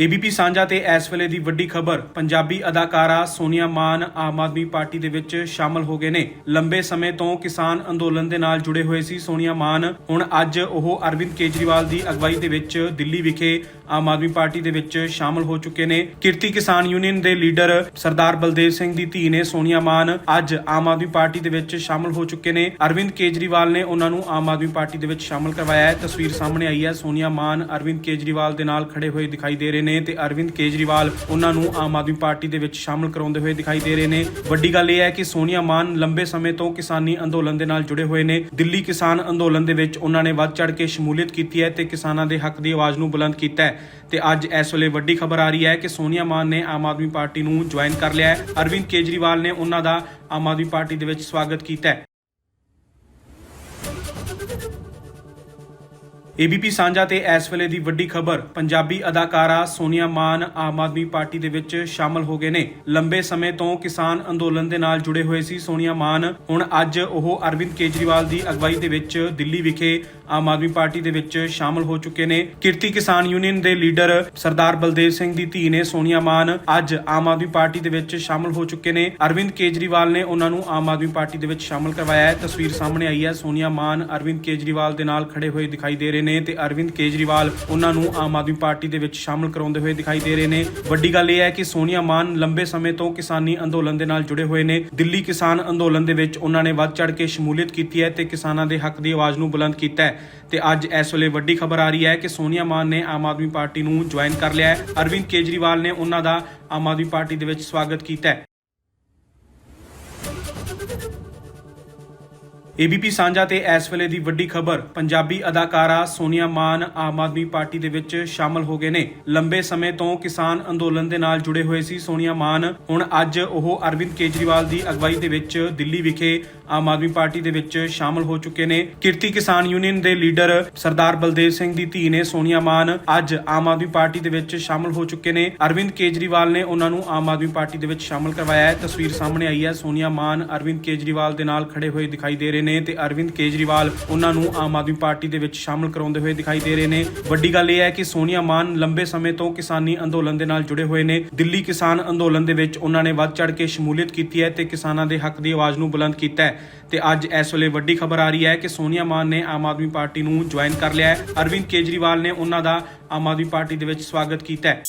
ABP ਸਾਂਝਾ ਤੇ ਇਸ ਵੇਲੇ ਦੀ ਵੱਡੀ ਖਬਰ, ਪੰਜਾਬੀ ਅਦਾਕਾਰਾ ਸੋਨੀਆ ਮਾਨ ਆਮ ਆਦਮੀ ਪਾਰਟੀ ਦੇ ਵਿੱਚ ਸ਼ਾਮਲ ਹੋ ਗਏ ਨੇ। ਲੰਬੇ ਸਮੇਂ ਤੋਂ ਕਿਸਾਨ ਅੰਦੋਲਨ ਦੇ ਨਾਲ ਜੁੜੇ ਹੋਏ ਸੀ ਸੋਨੀਆ ਮਾਨ। ਹੁਣ ਅੱਜ ਉਹ ਅਰਵਿੰਦ ਕੇਜਰੀਵਾਲ ਦੀ ਅਗਵਾਈ ਦੇ ਵਿੱਚ ਦਿੱਲੀ ਵਿਖੇ ਆਮ ਆਦਮੀ ਪਾਰਟੀ ਦੇ ਵਿੱਚ ਸ਼ਾਮਲ ਹੋ ਚੁੱਕੇ ਨੇ। ਕਿਰਤੀ ਕਿਸਾਨ ਯੂਨੀਅਨ ਦੇ ਲੀਡਰ ਸਰਦਾਰ ਬਲਦੇਵ ਸਿੰਘ ਦੀ ਧੀ ਨੇ ਸੋਨੀਆ ਮਾਨ ਅੱਜ ਆਮ ਆਦਮੀ ਪਾਰਟੀ ਦੇ ਵਿੱਚ ਸ਼ਾਮਲ ਹੋ ਚੁੱਕੇ ਨੇ। ਅਰਵਿੰਦ ਕੇਜਰੀਵਾਲ ਨੇ ਉਹਨਾਂ ਨੂੰ ਆਮ ਆਦਮੀ ਪਾਰਟੀ ਦੇ ਵਿੱਚ ਸ਼ਾਮਲ ਕਰਵਾਇਆ ਹੈ। ਤਸਵੀਰ ਸਾਹਮਣੇ ਆਈ ਹੈ। ਸੋਨੀਆ ਮਾਨ, ਅਰਵਿੰਦ ਕੇਜਰੀਵਾਲ ਦੇ ਨਾਲ ਖੜੇ ਹੋਏ ਦਿਖਾਈ ਦੇ ਰਹੇ ਨੇ ਤੇ ਅਰਵਿੰਦ ਕੇਜਰੀਵਾਲ ਉਹਨਾਂ ਨੂੰ ਆਮ ਆਦਮੀ ਪਾਰਟੀ ਦੇ ਵਿੱਚ ਸ਼ਾਮਲ ਕਰਾਉਂਦੇ ਹੋਏ ਦਿਖਾਈ ਦੇ ਰਹੇ ਨੇ। ਵੱਡੀ ਗੱਲ ਇਹ ਹੈ ਕਿ ਸੋਨੀਆ ਮਾਨ ਲੰਬੇ ਸਮੇਂ ਤੋਂ ਕਿਸਾਨੀ ਅੰਦੋਲਨ ਦੇ ਨਾਲ ਜੁੜੇ ਹੋਏ ਨੇ। ਦਿੱਲੀ ਕਿਸਾਨ ਅੰਦੋਲਨ ਦੇ ਵਿੱਚ ਉਹਨਾਂ ਨੇ ਵੱਧ ਚੜ ਕੇ ਸ਼ਮੂਲੀਅਤ ਕੀਤੀ ਹੈ ਤੇ ਕਿਸਾਨਾਂ ਦੇ ਹੱਕ ਦੀ ਆਵਾਜ਼ ਨੂੰ ਬੁਲੰਦ ਕੀਤਾ ਹੈ। ਤੇ ਅੱਜ ਇਸ ਵੇਲੇ ਵੱਡੀ ਖਬਰ ਆ ਰਹੀ ਹੈ ਕਿ ਸੋਨੀਆ ਮਾਨ ਨੇ ਆਮ ਆਦਮੀ ਪਾਰਟੀ ਨੂੰ ਜੁਆਇਨ ਕਰ ਲਿਆ ਹੈ। ਅਰਵਿੰਦ ਕੇਜਰੀਵਾਲ ਨੇ ਉਹਨਾਂ ਦਾ ਆਮ ਆਦਮੀ ਪਾਰਟੀ ਦੇ ਵਿੱਚ ਸਵਾਗਤ ਕੀਤਾ ਹੈ। ਏਬੀਪੀ ਸਾਂਝਾ ਤੇ ਇਸ ਵੇਲੇ ਦੀ ਵੱਡੀ ਖਬਰ, ਪੰਜਾਬੀ ਅਦਾਕਾਰਾ ਸੋਨੀਆ ਮਾਨ ਆਮ ਆਦਮੀ ਪਾਰਟੀ ਦੇ ਵਿੱਚ ਸ਼ਾਮਲ ਹੋ ਗਏ ਨੇ। ਲੰਬੇ ਸਮੇਂ ਤੋਂ ਕਿਸਾਨ ਅੰਦੋਲਨ ਦੇ ਨਾਲ ਜੁੜੇ ਹੋਏ ਸੀ ਸੋਨੀਆ ਮਾਨ। ਹੁਣ ਅੱਜ ਉਹ ਅਰਵਿੰਦ ਕੇਜਰੀਵਾਲ ਦੀ ਅਗਵਾਈ ਦੇ ਵਿੱਚ ਦਿੱਲੀ ਵਿਖੇ ਆਮ ਆਦਮੀ ਪਾਰਟੀ ਦੇ ਵਿੱਚ ਸ਼ਾਮਲ ਹੋ ਚੁੱਕੇ ਨੇ। ਕਿਰਤੀ ਕਿਸਾਨ ਯੂਨੀਅਨ ਦੇ ਲੀਡਰ ਸਰਦਾਰ ਬਲਦੇਵ ਸਿੰਘ ਦੀ ਧੀ ਨੇ ਸੋਨੀਆ ਮਾਨ ਅੱਜ ਆਮ ਆਦਮੀ ਪਾਰਟੀ ਦੇ ਵਿੱਚ ਸ਼ਾਮਲ ਹੋ ਚੁੱਕੇ ਨੇ। ਅਰਵਿੰਦ ਕੇਜਰੀਵਾਲ ਨੇ ਉਹਨਾਂ ਨੂੰ ਆਮ ਆਦਮੀ ਪਾਰਟੀ ਦੇ ਵਿੱਚ ਸ਼ਾਮਲ ਕਰਵਾਇਆ ਹੈ। ਤਸਵੀਰ ਸਾਹਮਣੇ ਆਈ ਹੈ। ਸੋਨੀਆ ਮਾਨ ਅਰਵਿੰਦ ਕੇਜਰੀਵਾਲ ਦੇ ਨਾਲ ਖੜੇ ਹੋਏ ਦਿਖਾਈ ਦੇ ਰਹੇ ਨੇ ਤੇ ਅਰਵਿੰਦ ਕੇਜਰੀਵਾਲ ਉਹਨਾਂ ਨੂੰ ਆਮ ਆਦਮੀ ਪਾਰਟੀ ਦੇ ਵਿੱਚ ਸ਼ਾਮਲ ਕਰਾਉਂਦੇ ਹੋਏ ਦਿਖਾਈ ਦੇ ਰਹੇ ਨੇ। ਵੱਡੀ ਗੱਲ ਇਹ ਹੈ ਕਿ ਸੋਨੀਆ ਮਾਨ ਲੰਬੇ ਸਮੇਂ ਤੋਂ ਕਿਸਾਨੀ ਅੰਦੋਲਨ ਦੇ ਨਾਲ ਜੁੜੇ ਹੋਏ ਨੇ। ਦਿੱਲੀ ਕਿਸਾਨ ਅੰਦੋਲਨ ਦੇ ਵਿੱਚ ਉਹਨਾਂ ਨੇ ਵੱਧ ਚੜ ਕੇ ਸ਼ਮੂਲੀਅਤ ਕੀਤੀ ਹੈ ਤੇ ਕਿਸਾਨਾਂ ਦੇ ਹੱਕ ਦੀ ਆਵਾਜ਼ ਨੂੰ ਬੁਲੰਦ ਕੀਤਾ ਹੈ। ਤੇ ਅੱਜ ਇਸ ਵੇਲੇ ਵੱਡੀ ਖਬਰ ਆ ਰਹੀ ਹੈ ਕਿ ਸੋਨੀਆ ਮਾਨ ਨੇ ਆਮ ਆਦਮੀ ਪਾਰਟੀ ਨੂੰ ਜੁਆਇਨ ਕਰ ਲਿਆ ਹੈ। ਅਰਵਿੰਦ ਕੇਜਰੀਵਾਲ ਨੇ ਉਹਨਾਂ ਦਾ ਆਮ ਆਦਮੀ ਪਾਰਟੀ ਦੇ ਵਿੱਚ ਸਵਾਗਤ ਕੀਤਾ ਹੈ। ਏਬੀਪੀ ਸਾਂਝਾ ਤੇ ਇਸ ਵੇਲੇ ਦੀ ਵੱਡੀ ਖਬਰ, ਪੰਜਾਬੀ ਅਦਾਕਾਰਾ ਸੋਨੀਆ ਮਾਨ ਆਮ ਆਦਮੀ ਪਾਰਟੀ ਦੇ ਵਿੱਚ ਸ਼ਾਮਲ ਹੋ ਗਏ ਨੇ। ਲੰਬੇ ਸਮੇਂ ਤੋਂ ਕਿਸਾਨ ਅੰਦੋਲਨ ਦੇ ਨਾਲ ਜੁੜੇ ਹੋਏ ਸੀ ਸੋਨੀਆ ਮਾਨ। ਹੁਣ ਅੱਜ ਉਹ ਅਰਵਿੰਦ ਕੇਜਰੀਵਾਲ ਦੀ ਅਗਵਾਈ ਦੇ ਵਿੱਚ ਦਿੱਲੀ ਵਿਖੇ ਆਮ ਆਦਮੀ ਪਾਰਟੀ ਦੇ ਵਿੱਚ ਸ਼ਾਮਲ ਹੋ ਚੁੱਕੇ ਨੇ। ਕਿਰਤੀ ਕਿਸਾਨ ਯੂਨੀਅਨ ਦੇ ਲੀਡਰ ਸਰਦਾਰ ਬਲਦੇਵ ਸਿੰਘ ਦੀ ਧੀ ਨੇ ਸੋਨੀਆ ਮਾਨ ਅੱਜ ਆਮ ਆਦਮੀ ਪਾਰਟੀ ਦੇ ਵਿੱਚ ਸ਼ਾਮਲ ਹੋ ਚੁੱਕੇ ਨੇ। ਅਰਵਿੰਦ ਕੇਜਰੀਵਾਲ ਨੇ ਉਹਨਾਂ ਨੂੰ ਆਮ ਆਦਮੀ ਪਾਰਟੀ ਦੇ ਵਿੱਚ ਸ਼ਾਮਲ ਕਰਵਾਇਆ ਹੈ। ਤਸਵੀਰ ਸਾਹਮਣੇ ਆਈ ਹੈ। ਸੋਨੀਆ ਮਾਨ ਅਰਵਿੰਦ ਕੇਜਰੀਵਾਲ ਦੇ ਨਾਲ ਖੜੇ ਹੋਏ ਦਿਖਾਈ ਦੇ ਰਹੇ ਨੇ ਤੇ ਅਰਵਿੰਦ ਕੇਜਰੀਵਾਲ ਉਹਨਾਂ ਨੂੰ ਆਮ ਆਦਮੀ ਪਾਰਟੀ ਦੇ ਵਿੱਚ ਸ਼ਾਮਲ ਕਰਾਉਂਦੇ ਹੋਏ ਦਿਖਾਈ ਦੇ ਰਹੇ ਨੇ। ਵੱਡੀ ਗੱਲ ਇਹ ਹੈ ਕਿ ਸੋਨੀਆ ਮਾਨ ਲੰਬੇ ਸਮੇਂ ਤੋਂ ਕਿਸਾਨੀ ਅੰਦੋਲਨ ਦੇ ਨਾਲ ਜੁੜੇ ਹੋਏ ਨੇ। ਦਿੱਲੀ ਕਿਸਾਨ ਅੰਦੋਲਨ ਦੇ ਵਿੱਚ ਉਹਨਾਂ ਨੇ ਵੱਧ ਚੜ ਕੇ ਸ਼ਮੂਲੀਅਤ ਕੀਤੀ ਹੈ ਤੇ ਕਿਸਾਨਾਂ ਦੇ ਹੱਕ ਦੀ ਆਵਾਜ਼ ਨੂੰ ਬੁਲੰਦ ਕੀਤਾ ਹੈ। ਤੇ ਅੱਜ ਇਸ ਵੇਲੇ ਵੱਡੀ ਖਬਰ ਆ ਰਹੀ ਹੈ ਕਿ ਸੋਨੀਆ ਮਾਨ ਨੇ ਆਮ ਆਦਮੀ ਪਾਰਟੀ ਨੂੰ ਜੁਆਇਨ ਕਰ ਲਿਆ ਹੈ। ਅਰਵਿੰਦ ਕੇਜਰੀਵਾਲ ਨੇ ਉਹਨਾਂ ਦਾ ਆਮ ਆਦਮੀ ਪਾਰਟੀ ਦੇ ਵਿੱਚ ਸਵਾਗਤ ਕੀਤਾ ਹੈ।